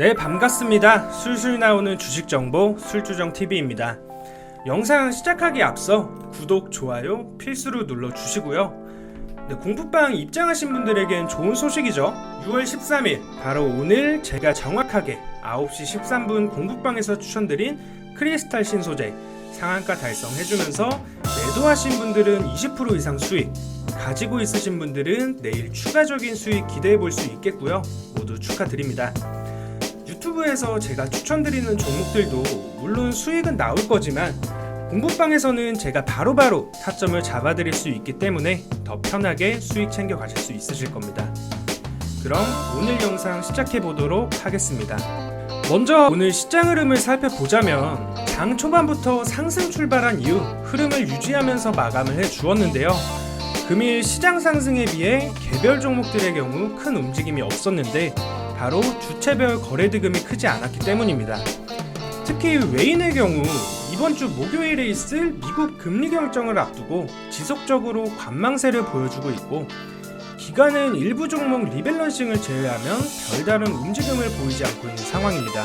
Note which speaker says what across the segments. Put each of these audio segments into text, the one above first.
Speaker 1: 네, 반갑습니다. 술술 나오는 주식 정보 술주정 TV입니다. 영상 시작하기 앞서 구독, 좋아요 필수로 눌러 주시고요. 네, 공부방 입장하신 분들에겐 좋은 소식이죠. 6월 13일 바로 오늘 제가 정확하게 9시 13분 공부방에서 추천드린 크리스탈 신소재 상한가 달성해주면서 매도하신 분들은 20% 이상 수익, 가지고 있으신 분들은 내일 추가적인 수익 기대해 볼 수 있겠고요. 모두 축하드립니다. 유튜브에서 제가 추천드리는 종목들도 물론 수익은 나올 거지만 공부방에서는 제가 바로바로 타점을 잡아드릴 수 있기 때문에 더 편하게 수익 챙겨 가실 수 있으실 겁니다. 그럼 오늘 영상 시작해 보도록 하겠습니다. 먼저 오늘 시장 흐름을 살펴보자면 장 초반부터 상승 출발한 이후 흐름을 유지하면서 마감을 해 주었는데요. 금일 시장 상승에 비해 개별 종목들의 경우 큰 움직임이 없었는데 바로 주체별 거래 득음이 크지 않았기 때문입니다. 특히 외인의 경우 이번 주 목요일에 있을 미국 금리 결정을 앞두고 지속적으로 관망세를 보여주고 있고 기간은 일부 종목 리밸런싱을 제외하면 별다른 움직임을 보이지 않고 있는 상황입니다.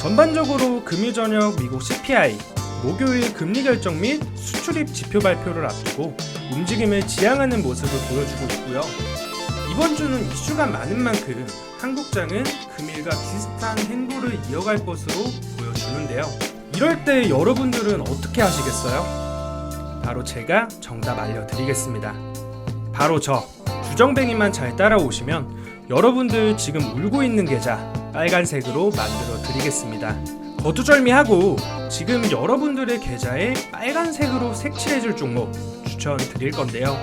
Speaker 1: 전반적으로 금일 저녁 미국 CPI, 목요일 금리 결정 및 수출입 지표 발표를 앞두고 움직임을 지향하는 모습을 보여주고 있고요. 이번 주는 이슈가 많은 만큼 한국장은 금일과 비슷한 행보를 이어갈 것으로 보여주는데요. 이럴 때 여러분들은 어떻게 하시겠어요? 바로 제가 정답 알려드리겠습니다. 바로 저 주정뱅이만 잘 따라오시면 여러분들 지금 울고 있는 계좌 빨간색으로 만들어 드리겠습니다. 거두절미하고 지금 여러분들의 계좌에 빨간색으로 색칠해줄 종목 추천드릴 건데요.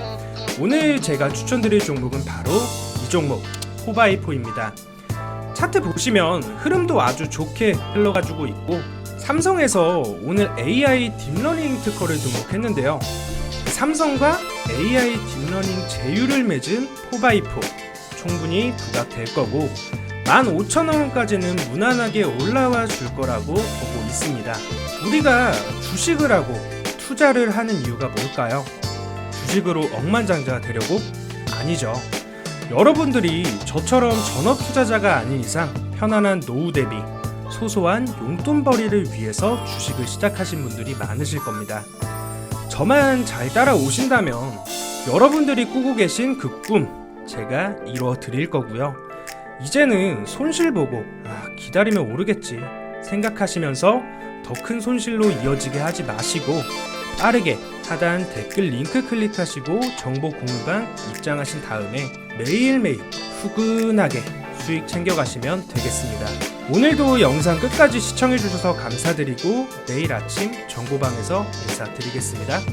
Speaker 1: 오늘 제가 추천드릴 종목은 바로 이 종목 포바이포입니다. 차트 보시면 흐름도 아주 좋게 흘러가지고 있고 삼성에서 오늘 AI 딥러닝 특허를 등록했는데요. 삼성과 AI 딥러닝 제휴를 맺은 포바이포 충분히 부각될 거고 15,000원까지는 무난하게 올라와 줄 거라고 보고 있습니다. 우리가 주식을 하고 투자를 하는 이유가 뭘까요? 주식으로 억만장자 되려고? 아니죠. 여러분들이 저처럼 전업 투자자가 아닌 이상 편안한 노후 대비 소소한 용돈벌이를 위해서 주식을 시작하신 분들이 많으실 겁니다. 저만 잘 따라오신다면 여러분들이 꾸고 계신 그 꿈 제가 이루어 드릴 거고요. 이제는 손실 보고 아, 기다리면 오르겠지 생각하시면서 더 큰 손실로 이어지게 하지 마시고 빠르게 하단 댓글 링크 클릭하시고 정보 공유방 입장하신 다음에 매일매일 후근하게 수익 챙겨가시면 되겠습니다. 오늘도 영상 끝까지 시청해주셔서 감사드리고 내일 아침 정보방에서 인사드리겠습니다.